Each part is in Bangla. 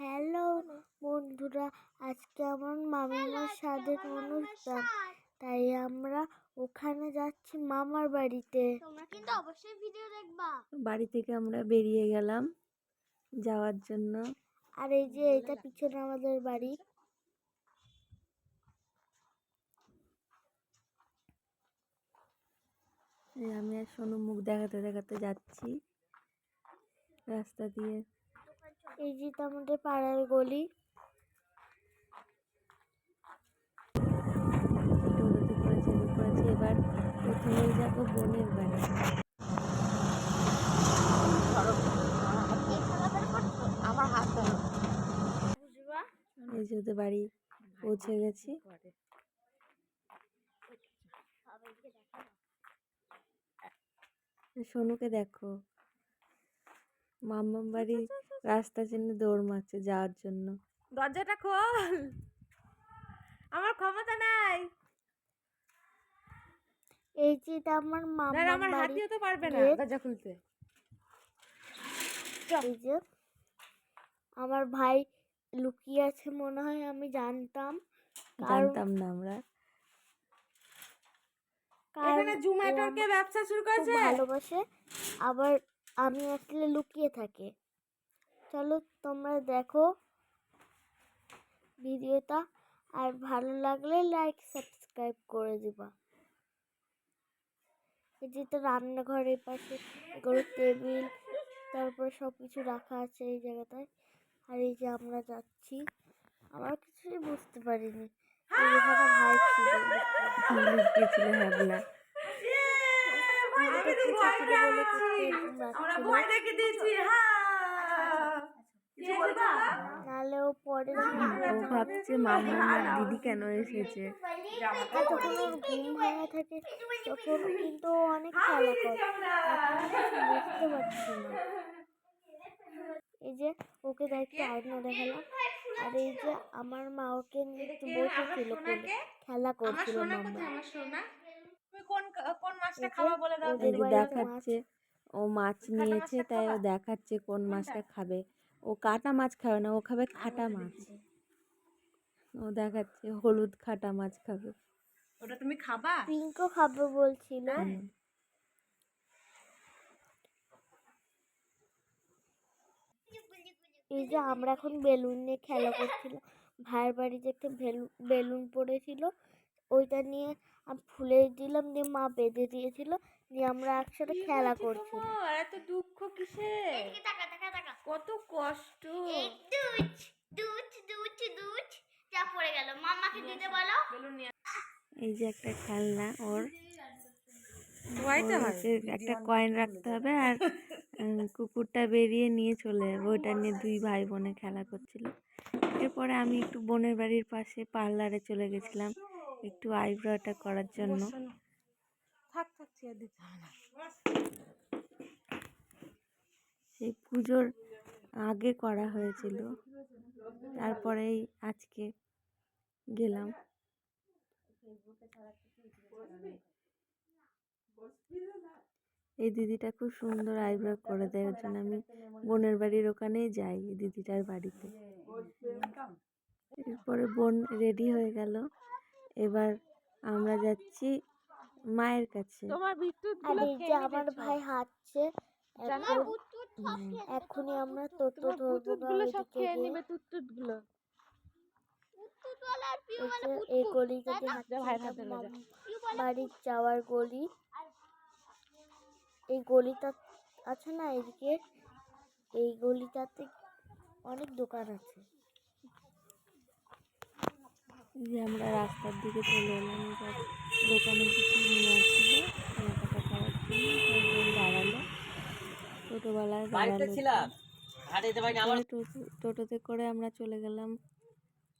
হ্যালো বন্ধুরা আজকে আমার মামিমার স্বাদের অনুষ্ঠান। তাই আমরা ওখানে যাচ্ছি মামার বাড়িতে। তোমরা কিন্তু অবশ্যই ভিডিও দেখবা। বাড়ি থেকে আমরা বেরিয়ে গেলাম যাওয়ার জন্য। আর এই যে এটা পিছনে আমাদের বাড়ি। এই আমি আর সোনু মুখ দেখাতে দেখাতে যাচ্ছি। রাস্তা দিয়ে। এই যে আমাদের পাড়ার গলি। এবার প্রথমেই যাব বোনের বাড়ি। এই যে ওদের বাড়ি, পৌঁছে গেছি। সোনুকে দেখো। মাম্মার বাড়ি রাস্তা চিনে দৌড় মারছে যাওয়ার জন্য। দরজাটা খোল। আমার ক্ষমতা নাই। এই যে আমার এটা আমার মামার বাড়ি তো পারবে না। দরজা খুলতে। এই যে আমার ভাই লুকিয়ে আছে মনে হয় আমি জানতাম। জানতাম না আমরা। কারণ ও জোম্যাটোর ব্যবসা শুরু করেছে? ভালোবাসে। আবার আমি আসলে লুকিয়ে থাকে। চলো তোমরা দেখো ভিডিওটা। আর ভালো লাগলে লাইক সাবস্ক্রাইব করে দিবা। এই যে তো রান্নাঘরের পাশে এগুলো টেবিল তারপরে সব কিছু রাখা আছে এই জায়গাটায়। আর এই যে আমরা যাচ্ছি আমার কিছুই বুঝতে পারিনি। ভাই ছিল। কিছু ছিল। বলে পরে ও ভাবছে দিদি কেন এসেছে আর যখন ওর ঘুম ভাঙা থাকে তখন কিন্তু ও অনেক খেলা করে বুঝতে পারছি না এই যে ওকে দেখতে আয়না দেখালাম আর এই যে আমার মা ওকে বসেছিল খেলা করছিল মাম্মা দেখাচ্ছে ও মাছ নিয়েছে তাই ও দেখাচ্ছে কোন মাছটা খাবে ও কাটা মাছ খাবে না ও খাবে খাটা মাছ। ও দেখাচ্ছে হলুদ খাটা মাছ খাবে। ওটা তুমি খাবা? পিঙ্কও খাবে বলছিল হুম। এই যে আমরা এখন বেলুন নিয়ে খেলা করছিলাম। ভাইয়ের বাড়িতে একটা বেলুন বেলুন পড়েছিল ওইটা নিয়ে আমি ফুলে দিলাম দিয়ে মা বেঁধে দিয়েছিল দিয়ে আমরা একসাথে খেলা করছিলাম। এত দুঃখ কিসে কত কষ্ট। এই দুধ দুধ দুধ দুধ। যা পড়ে গেল। মাম্মাকে দিতে বলো। এই যে একটা খেলনা ওর। একটা কয়েন রাখতে হবে আর কুকুরটা বেরিয়ে নিয়ে চলে যাবে। ওইটা নিয়ে দুই ভাই বোনে খেলা করছিল। এরপরে আমি একটু বোনের বাড়ির পাশে পার্লারে চলে গেছিলাম একটু আইব্রোটা করার জন্য। থাক থাক সেই পুজোর আগে করা হয়েছিল। তারপরেই আজকে গেলাম। এই দিদিটা খুব সুন্দর আইব্রো করে দেয় ওর জন্য আমি বোনের বাড়ির ওখানেই যাই এই দিদিটার বাড়িতে। এরপরে বোন রেডি হয়ে গেল। এবার আমরা যাচ্ছি মায়ের কাছে। এই যে আমার ভাই হাঁটছে এখনই আমরা টোটো ধরবো গিয়ে। এই দিয়ে বাড়ির যাওয়ার গলি। এই গলিটা আছে না এদিকে এই গলিটাতে অনেক দোকান আছে। যে আমরা রাস্তার দিকে চলে এলাম দোকানে কিছু নিয়ে আসছিল কেনাকাটা করার জন্য দাঁড়াল। ছোটোবেলায় দাঁড়াল পরে টোটো টোটোতে করে আমরা চলে গেলাম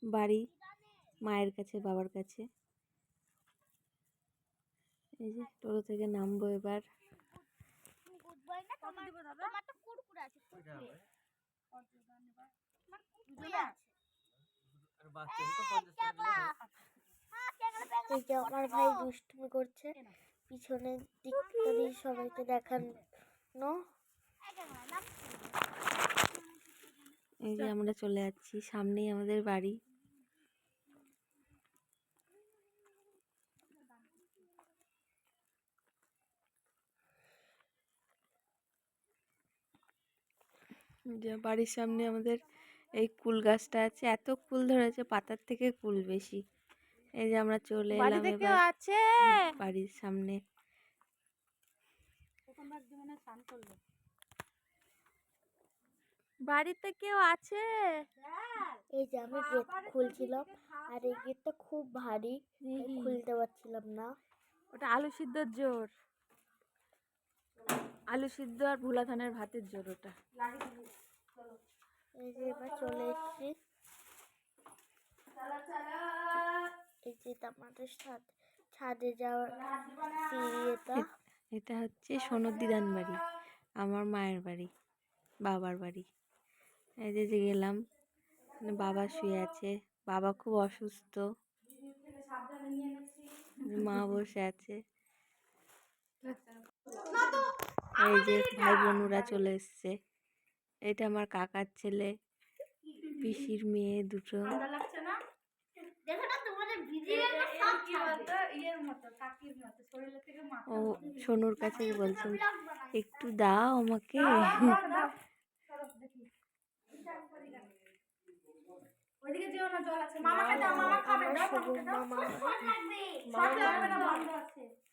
বাড়ি মায়ের কাছে বাবার কাছে। এই যে টোটো থেকে নামবো এবার। এই যে আমার ভাই দুষ্টুমি করছে। পিছনের দিকটা দিয়ে সবাইকে দেখানো। এই যে আমরা চলে যাচ্ছি সামনেই আমাদের বাড়ি। যে বাড়ির সামনে আমাদের এই কুল গাছটা আছে। এত কুল ধরেছে পাতার থেকে কুল বেশি। এই যে আমরা চলে এলাম এবার আছে? বাড়ির সামনে। বাড়িতে কেউ আছে? এই যে আমি গেট খুলছিলাম আর এই গেটটা খুব ভারী খুলতে পারছিলাম না। ওটা আলু সিদ্ধর জোর। আলু সিদ্ধ আর ভোলা ধানের ভাতের জোর ওটা। এই যে এবার চলে এসেছি। এই যে এটা আমাদের ছাদ ছাদে যাওয়ার সিঁড়ি এটা এটা হচ্ছে সোনর দিদান বাড়ি আমার মায়ের বাড়ি বাবার বাড়ি। এই যে যে গেলাম। বাবা শুয়ে আছে। বাবা খুব অসুস্থ। মা বসে আছে। এই যে ভাই বোনরা চলে এসছে। এটা আমার কাকার ছেলে, পিসির মেয়ে দুটো। ও সোনুর কাছে বলছেন একটু দাও আমাকে। আমার শুভ মামা।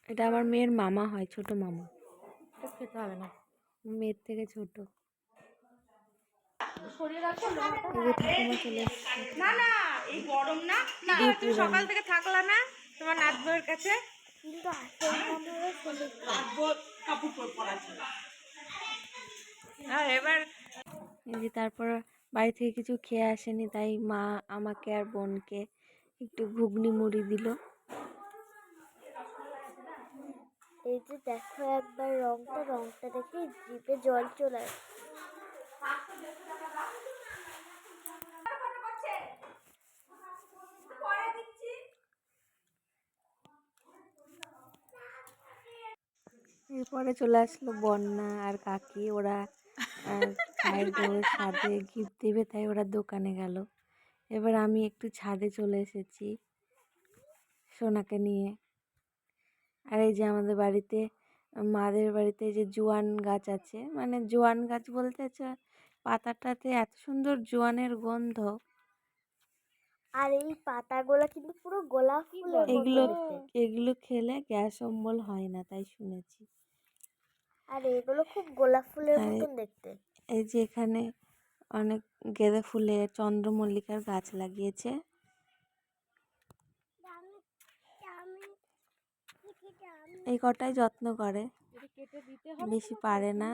এটা আমার মেয়ের মামা হয় ছোট মামা। এটা খেতে হবে না। মেয়ের থেকে ছোট। না না এই গরম না। না তুমি সকাল থেকে থাকলা না তোমার নাত বউয়ের কাছে আর এবার যে তারপর বাড়ি থেকে কিছু খেয়ে আসেনি তাই মা আমাকে আর বোনকে একটু ঘুগনি মুড়ি দিল। এই যে দেখো একবার রংটা রংটা দেখে জিপে জল চলে আসে এরপরে চলে আসলো বন্যা আর কাকি। ওরা ভাইয়ের বউয়ের সাথে গিফট দেবে তাই ওরা দোকানে গেল। এবার আমি একটু ছাদে চলে এসেছি সোনাকে নিয়ে। আর এই যে আমাদের বাড়িতে মাদের বাড়িতে যে জোয়ান গাছ আছে মানে জোয়ান গাছ বলতে পাতাটাতে এত সুন্দর জোয়ানের গন্ধ। আর এই পাতাগুলো কিন্তু পুরো গোলাপ ফুলের মতো এগুলো এগুলো খেলে গ্যাস অম্বল হয় না তাই শুনেছি। আর এগুলো খুব গোলাপ ফুলের মতন দেখতে। এই যে এখানে অনেক গেঁদা ফুলের চন্দ্রমল্লিকার গাছ লাগিয়েছে। এই কটাই যত্ন করে। বেশি পারে না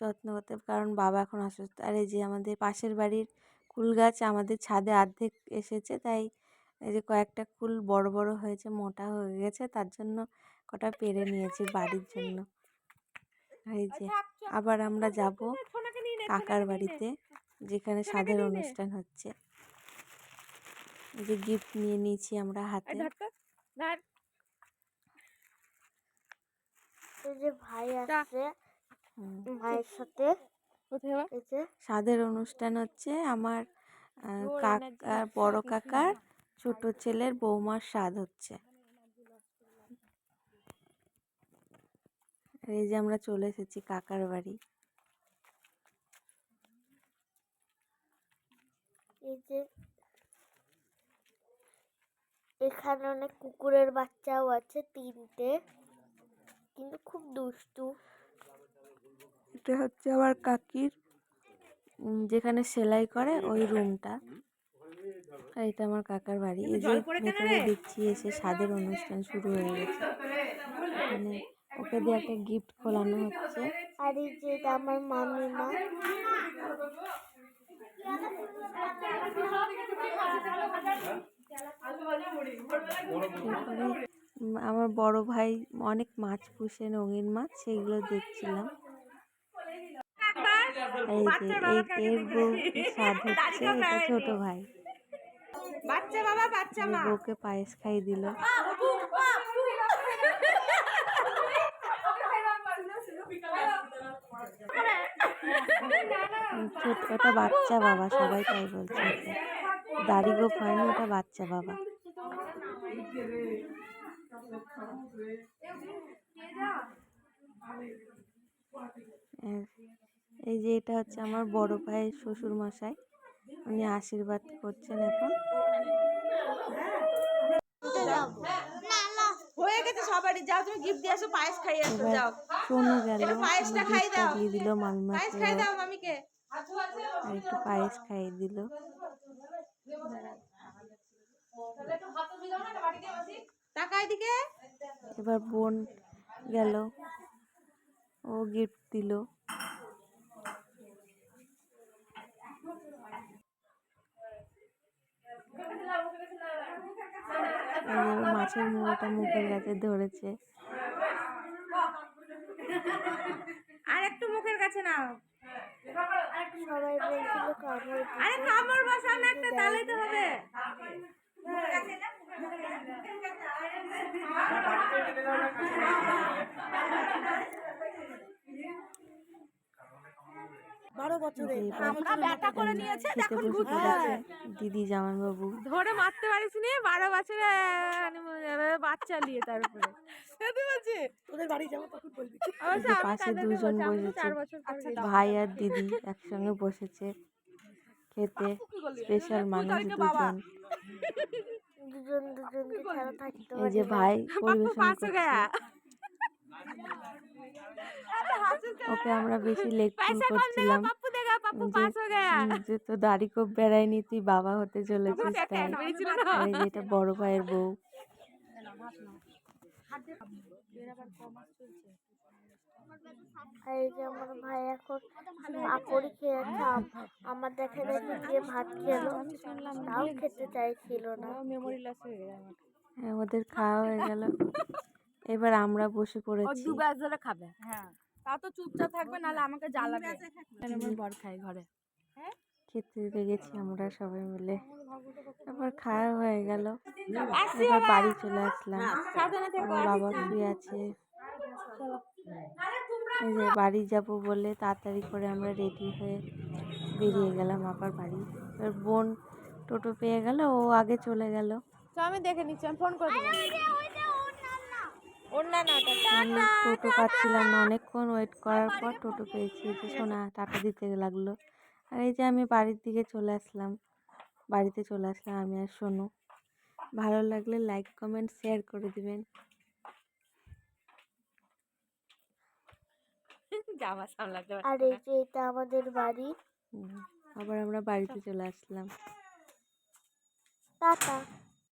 যত্ন করতে কারণ বাবা এখন অসুস্থ। আর এই যে আমাদের পাশের বাড়ির কুল গাছ আমাদের ছাদে অর্ধেক এসেছে তাই এই যে কয়েকটা কুল বড় বড় হয়েছে মোটা হয়ে গেছে তার জন্য কটা পেরে নিয়েছি বাড়ির জন্য। এই যে আবার আমরা যাব কাকার বাড়িতে যেখানে স্বাদের অনুষ্ঠান হচ্ছে। এই যে গিফট নিয়ে নিয়েছি আমরা হাতে যে ভাই আসছে ভাইয়ের সাথে। স্বাদের অনুষ্ঠান হচ্ছে আমার আহ, ও কাকা বড় কাকার ছোট ছেলের বৌমার স্বাদ হচ্ছে। এই যে আমরা চলে এসেছি কাকার বাড়ি। এই যে এখানে অনেক কুকুরের বাচ্চাও আছে তিনটে কিন্তু খুব দুষ্টু। এটা হচ্ছে আমার কাকির যেখানে সেলাই করে ওই রুমটা। এটা আমার কাকার বাড়ি। এই যে ভেতরে দেখছি এসে স্বাদের অনুষ্ঠান শুরু হয়ে গেছে। মানে ওকে দিয়ে একটা গিফট খোলানো হচ্ছে। আর এই যে এটা আমার মামিমা আমার বড় ভাই অনেক মাছ পুষে রঙিন মাছ সেগুলো দেখছিলাম। এই যে এই এর বউ স্বাদ হচ্ছে এটা ছোট ভাই। বাচ্চা বাবা বাচ্চা যে বউকে পায়েস খাই দিল। ছোট ওটা বাচ্চা বাবা সবাই তাই বলছে দাড়ি গোপ হয়নি ওটা বাচ্চা বাবা। এই যে এটা হচ্ছে আমার বড় ভাইয়ের শ্বশুর মশাই উনি আশীর্বাদ করছেন এখন। হয়ে গেছে সবারই। যাও তুমি গিফট দিয়ে আসো পায়েস খাইয়ে আসো যাও। শোনো গেল পায়েসটা খাই দাও। দিয়ে দিল মামিমা পায়েস খাই দাও মামিকে। একটু পায়েস খাইয়ে দিল। এবার বোন গেল। ও গিফট দিল। মাছের মুড়োটা মুখের কাছে ধরেছে। আর একটু মুখের কাছে নাও। সবাই বলছিল কামড় আরে কামড় বসাও না একটা তাহলেই তো হবে। যে এবার খেতে বসে পড়েছে দিদি জামাইবাবু। ধরে মারতে পারিস নি বারো বছরে honeymoon যে পাশে দুজন বসেছে। ভাই আর দিদি একসঙ্গে বসেছে খেতে। স্পেশাল মানুষ দুজন। দুজন দুজনকে ছাড়া থাকতে এই যে ভাই পরিবেশন করছে। ওকে আমরা বেশি লেকচুন করছিলাম। যে তো দাড়ি কোপ বেড়ায়নি তুই বাবা হতে চলেছিস তাই। বেরিয়েছিল না? আর এই যে এটা বড় ভাইয়ের বউ আর এই যে আমার ভাই এখন পাপড়ি খেয়েছে আম- আমার দেখা দেখি যে ভাত খেলো তাও খেতে চাইছিল না মেমোরি হয়ে গেছে হ্যাঁ, ওদের খাওয়া হয়ে গেল এবার আমরা বসে পড়েছি দু ধরে খাবে হ্যাঁ তা তো চুপচাপ থাকবে নাহলে আমাকে জ্বালাবে আমার বর খাই ঘরে খেতে লেগেছি আমরা সবাই মিলে। এবার খাওয়া হয়ে গেল। এবার বাড়ি চলে আসলাম। আমার বাবা শুয়ে আছে। এই যে বাড়ি যাব বলে তাড়াতাড়ি করে আমরা রেডি হয়ে বেরিয়ে গেলাম আবার বাড়ি। এবার বোন টোটো পেয়ে গেল ও আগে চলে গেল। আমি দেখে নিচ্ছি আমি ফোন করে আমি টোটো পাচ্ছিলাম না অনেকক্ষণ ওয়েট করার পর টোটো পেয়েছি। যে সোনা টাকা দিতে লাগল। আর এই যে আমি বাড়ির দিকে চলে আসলাম। বাড়িতে চলে আসলাম আমি আর শোনো ভালো লাগলে লাইক কমেন্ট শেয়ার করে দিবেন। জামা সামলাতে আর এই যে এটা আমাদের বাড়ি। হুম, আবার আমরা বাড়িতে চলে আসলাম। টাটা।